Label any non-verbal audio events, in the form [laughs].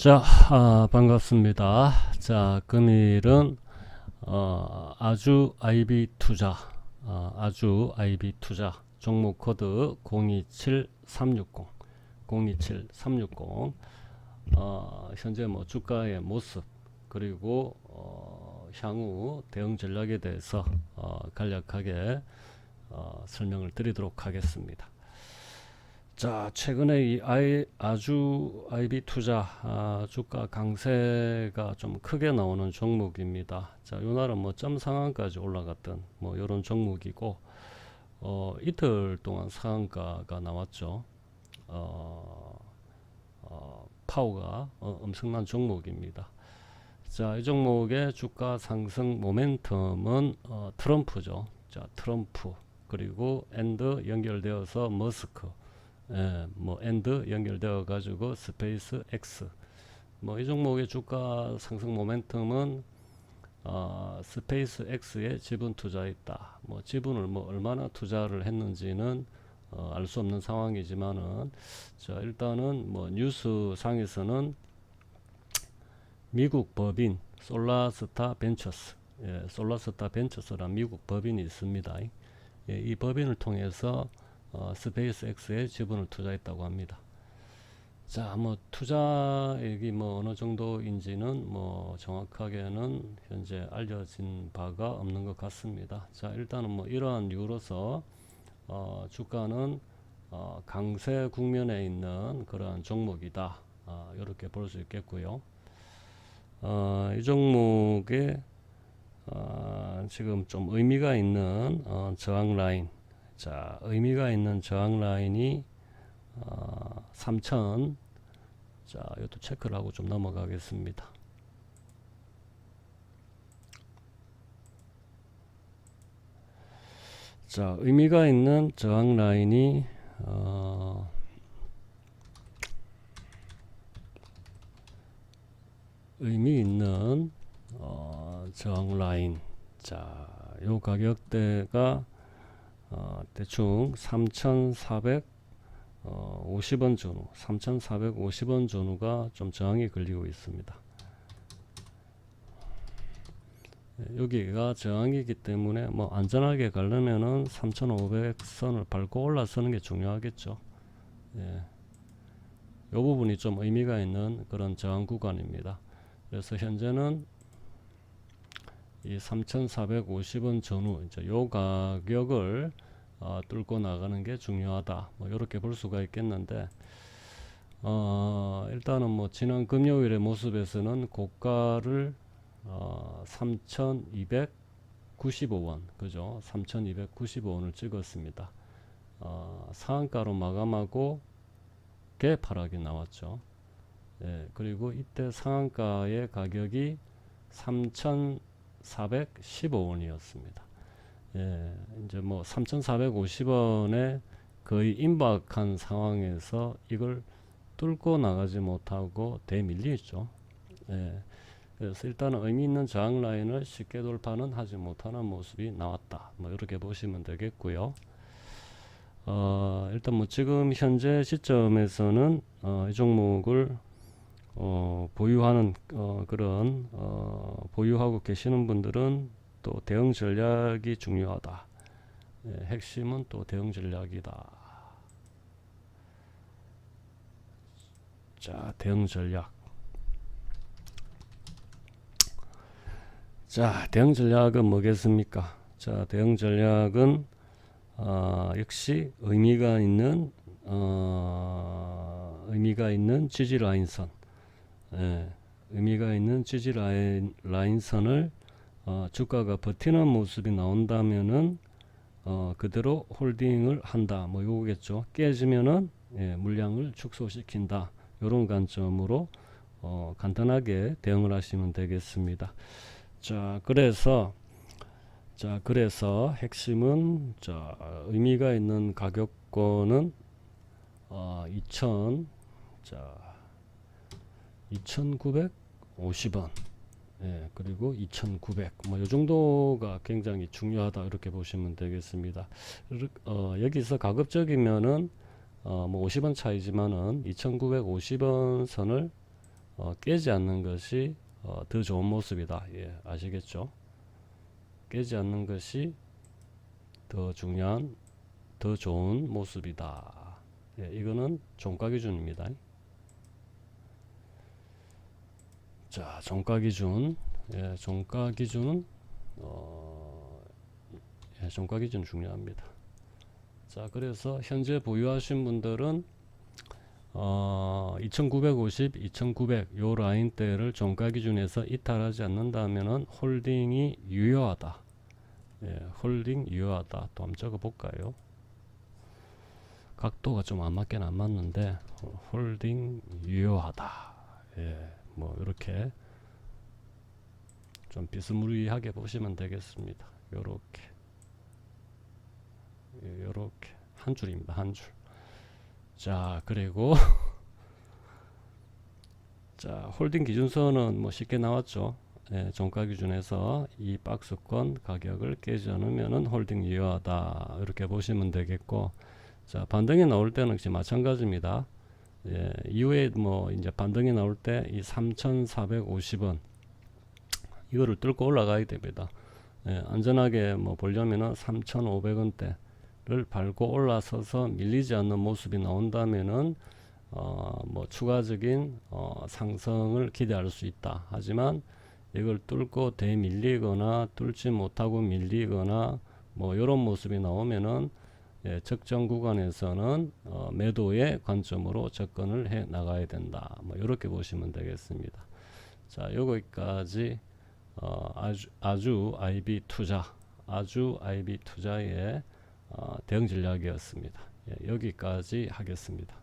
자, 아, 반갑습니다. 자, 금일은 어, 아주 IB 투자, 어, 아주 IB 투자 종목 코드 027360, 027360. 어, 현재 뭐 주가의 모습 그리고 어, 향후 대응 전략에 대해서 어, 간략하게 어, 설명을 드리도록 하겠습니다. 자, 최근에 이 아이, 아주 IB 투자 아, 주가 강세가 좀 크게 나오는 종목입니다. 자, 요날은 뭐점 상한까지 올라갔던 뭐 요런 종목이고 어, 이틀 동안 상한가가 나왔죠. 어, 어, 파워가 어, 엄청난 종목입니다. 자, 이 종목의 주가 상승 모멘텀은 어, 트럼프죠. 자, 트럼프 그리고 엔드 연결되어서 머스크 예, 뭐 엔드 연결되어 가지고 스페이스 X 뭐 이 종목의 주가 상승 모멘텀은 어, 스페이스 X에 지분 투자했다. 뭐 지분을 뭐 얼마나 투자를 했는지는 어, 알 수 없는 상황이지만은 자 일단은 뭐 뉴스 상에서는 미국 법인 솔라스타 벤처스 예, 솔라스타 벤처스란 미국 법인이 있습니다. 예, 이 법인을 통해서 어, 스페이스 X에 지분을 투자했다고 합니다. 자, 뭐 투자액이 뭐 어느 정도인지는 뭐 정확하게는 현재 알려진 바가 없는 것 같습니다. 자, 일단은 뭐 이러한 이유로서 어, 주가는 어, 강세 국면에 있는 그러한 종목이다. 어, 이렇게 볼 수 있겠고요. 어, 이 종목에 어, 지금 좀 의미가 있는 어, 저항 라인 자, 의미가 있는 저항 라인이 어, 3000. 자, 이것도 체크를 하고 좀 넘어가겠습니다. 자, 의미가 있는 저항 라인이 어, 의미 있는 어, 저항 라인. 자, 요 가격대가 어, 대충 3,450원 어, 전후, 3,450원 전후가 좀 저항이 걸리고 있습니다. 예, 여기가 저항이기 때문에 뭐 안전하게 가려면은 3,500선을 밟고 올라서는 게 중요하겠죠. 예. 요 부분이 좀 의미가 있는 그런 저항 구간입니다. 그래서 현재는 이 3,450원 전후 이제 요 가격을 어, 뚫고 나가는 게 중요하다. 뭐 이렇게 볼 수가 있겠는데 어, 일단은 뭐 지난 금요일의 모습에서는 고가를 어, 3,295원 그죠? 3,295원을 찍었습니다. 어, 상한가로 마감하고 개파락이 나왔죠. 예, 그리고 이때 상한가의 가격이 3,000 415원이었습니다. 예, 이제 뭐 3,450원에 거의 임박한 상황에서 이걸 뚫고 나가지 못하고 대밀리죠. 예, 그래서 일단은 의미 있는 저항 라인을 쉽게 돌파는 하지 못하는 모습이 나왔다. 뭐 이렇게 보시면 되겠고요. 어, 일단 뭐 지금 현재 시점에서는 어, 이 종목을 어, 보유하는 어, 그런 어, 보유하고 계시는 분들은 또 대응 전략이 중요하다. 예, 핵심은 또 대응 전략이다. 자, 대응 전략. 자, 대응 전략은 뭐겠습니까? 자, 대응 전략은 어, 역시 의미가 있는 어, 의미가 있는 지지 라인선. 예, 의미가 있는 지지 라인, 라인선을 어, 주가가 버티는 모습이 나온다면은 어, 그대로 홀딩을 한다. 뭐 요거겠죠. 깨지면은 예, 물량을 축소시킨다. 요런 관점으로 어, 간단하게 대응을 하시면 되겠습니다. 자, 그래서 자, 그래서 핵심은 자, 의미가 있는 가격권은 어, 2000 자, 2,950원. 예, 그리고 2,900. 뭐, 요 정도가 굉장히 중요하다. 이렇게 보시면 되겠습니다. 어, 여기서 가급적이면은, 어, 뭐 50원 차이지만은 2,950원 선을, 어, 깨지 않는 것이 어, 더 좋은 모습이다. 예, 아시겠죠? 깨지 않는 것이 더 중요한, 더 좋은 모습이다. 예, 이거는 종가 기준입니다. 자, 종가 기준. 예, 종가 기준은 어, 예, 종가 기준 중요합니다. 자, 그래서 현재 보유하신 분들은 어, 2950, 2900 요 라인대를 종가 기준에서 이탈하지 않는다면은 홀딩이 유효하다. 예, 홀딩 유효하다. 또 한번 적어 볼까요? 각도가 좀 안 맞긴 안 맞는데 어, 홀딩 유효하다. 예, 뭐 이렇게 좀 비스무리하게 보시면 되겠습니다. 요렇게 예, 요렇게 한 줄입니다. 한 줄. 자, 그리고 [laughs] 자, 홀딩 기준선은 뭐 쉽게 나왔죠. 예, 종가 기준에서 이 박스권 가격을 깨지 않으면은 홀딩 유효하다. 이렇게 보시면 되겠고. 자, 반등이 나올 때는 역시 마찬가지입니다. 예, 이후에 뭐 이제 반등이 나올 때 이 3,450원 이거를 뚫고 올라가야 됩니다. 예, 안전하게 뭐 보려면은 3,500원대를 밟고 올라서서 밀리지 않는 모습이 나온다면은 어, 뭐 추가적인 어, 상승을 기대할 수 있다. 하지만 이걸 뚫고 대밀리거나 뚫지 못하고 밀리거나 뭐 이런 모습이 나오면은 예, 적정 구간에서는 어, 매도의 관점으로 접근을 해 나가야 된다. 뭐 이렇게 보시면 되겠습니다. 자, 여기까지 어, 아주 아주 IB 투자, 아주 IB 투자의 어, 대응 전략이었습니다. 예, 여기까지 하겠습니다.